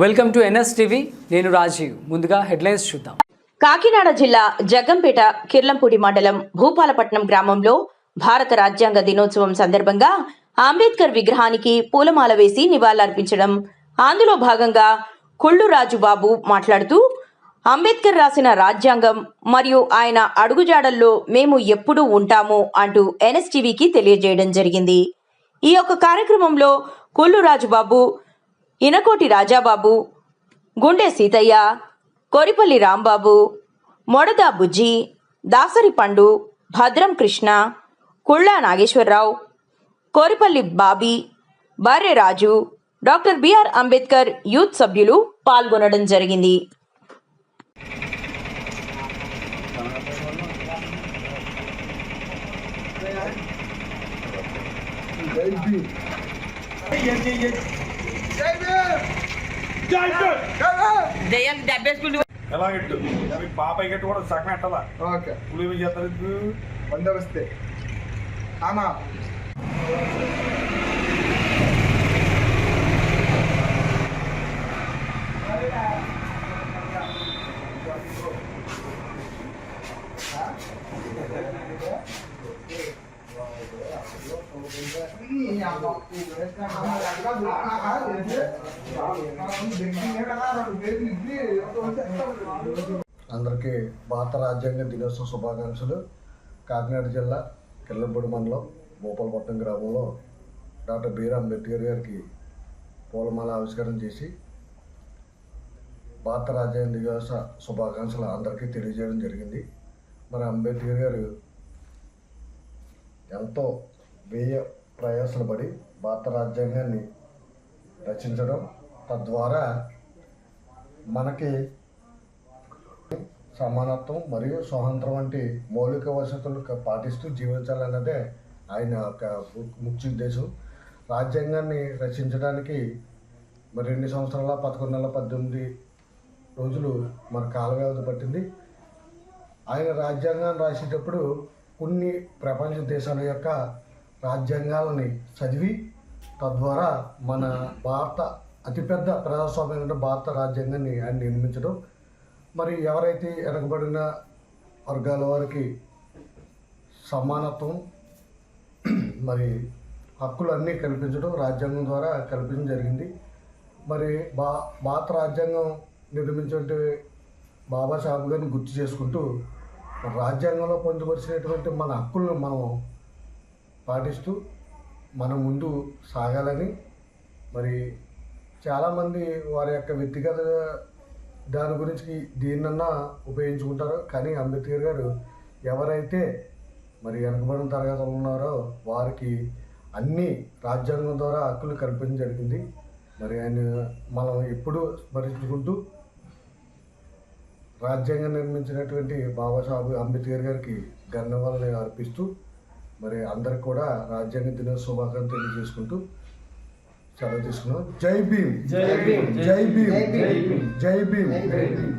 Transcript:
Welcome to NS TV. నేను రాజీవ్. ముందుగా headlines చూద్దాం. కాకినాడ జిల్లా జగ్గంపేట కిర్లంపూడి మండలం భూపాలపట్నం గ్రామంలో భారత రాజ్యాంగ దినోత్సవం సందర్భంగా అంబేద్కర్ విగ్రహానికి పూలమాల వేసి నివాళులర్పించడం. అందులో భాగంగా కుళ్ళు రాజుబాబు మాట్లాడుతూ అంబేద్కర్ రాసిన రాజ్యాంగం మరియు ఆయన అడుగుజాడల్లో మేము ఎప్పుడూ ఉంటాము అంటూ ఎన్ఎస్టీవీకి తెలియజేయడం జరిగింది. ఈ యొక్క కార్యక్రమంలో కుళ్ళు రాజుబాబు ఇనకోటి రాజాబాబు గుండె సీతయ్య కోరిపల్లి రాంబాబు మొడదా బుజ్జి దాసరి పండు భద్రం కృష్ణ కుళ్ళా నాగేశ్వరరావు కోరిపల్లి బాబీ భార్య Raju doctor B R Ambedkar youth సభ్యులు పాల్గొనడం జరిగింది. దయ్యాలు దెబ్బేసుకుంటూ ఎలా ఇట్టు మీ పాపయ్య గట్టి కూడా సగం ఎట్టాలా ఓకే పులి ఏం చేస్తారు ఇప్పుడు బందోబస్తే ఆనా అందరికీ భారత రాజ్యాంగ దినోత్సవ శుభాకాంక్షలు. కాకినాడ జిల్లా కిల్లంపూడి మండలం భూపాలపట్నం గ్రామంలో డాక్టర్ బీఆర్ అంబేద్కర్ గారికి పూలమాల ఆవిష్కరణ చేసి భారత రాజ్యాంగ దినోత్సవ శుభాకాంక్షలు అందరికీ తెలియజేయడం జరిగింది. మరి అంబేద్కర్ గారు ఎంతో వ్యయ ప్రయాసలు పడి భారత రాజ్యాంగాన్ని రచించడం తద్వారా మనకి సమానత్వం మరియు స్వాతంత్రం వంటి మౌలిక వసతులు పాటిస్తూ జీవించాలన్నదే ఆయన యొక్క ముఖ్య ఉద్దేశం. రాజ్యాంగాన్ని రచించడానికి మరి రెండు సంవత్సరాల పదకొండు నెలల పద్దెనిమిది రోజులు మన కాల వ్యవధి పట్టింది. ఆయన రాజ్యాంగాన్ని రాసేటప్పుడు కొన్ని ప్రపంచ దేశాల యొక్క రాజ్యాంగాలని చదివి తద్వారా మన భారత అతిపెద్ద ప్రజాస్వామ్యమైన భారత రాజ్యాంగాన్ని ఆయన నిర్మించడం. మరి ఎవరైతే వెనకబడిన వర్గాల వారికి సమానత్వం మరి హక్కులు అన్నీ కల్పించడం రాజ్యాంగం ద్వారా కల్పించడం జరిగింది. మరి బా భారత రాజ్యాంగం నిర్మించినటువంటి బాబాసాహెబ్ గారిని గుర్తు చేసుకుంటూ రాజ్యాంగంలో పొందుపరిచినటువంటి మన హక్కులను మనం పాటిస్తూ మనం ముందు సాగాలని. మరి చాలామంది వారి యొక్క వ్యక్తిగత దాని గురించి దీన్నన్నా ఉపయోగించుకుంటారు కానీ అంబేద్కర్ గారు ఎవరైతే మరి వెనకబడిన తరగతులు ఉన్నారో వారికి అన్ని రాజ్యాంగం ద్వారా హక్కులు కల్పించడం జరిగింది. మరి ఆయన మనం ఎప్పుడూ స్మరించుకుంటూ రాజ్యాంగం నిర్మించినటువంటి బాబాసాహెబ్ అంబేద్కర్ గారికి ధన్యవాదాలు అర్పిస్తూ మరి అందరికి కూడా రాజ్యాంగ దినోత్సవ శుభాకాంక్షలు తెలియజేసుకుంటూ సెలవు తీసుకున్నాం. జై భీమ్. జై భీమ్. జై భీమ్. జై భీమ్.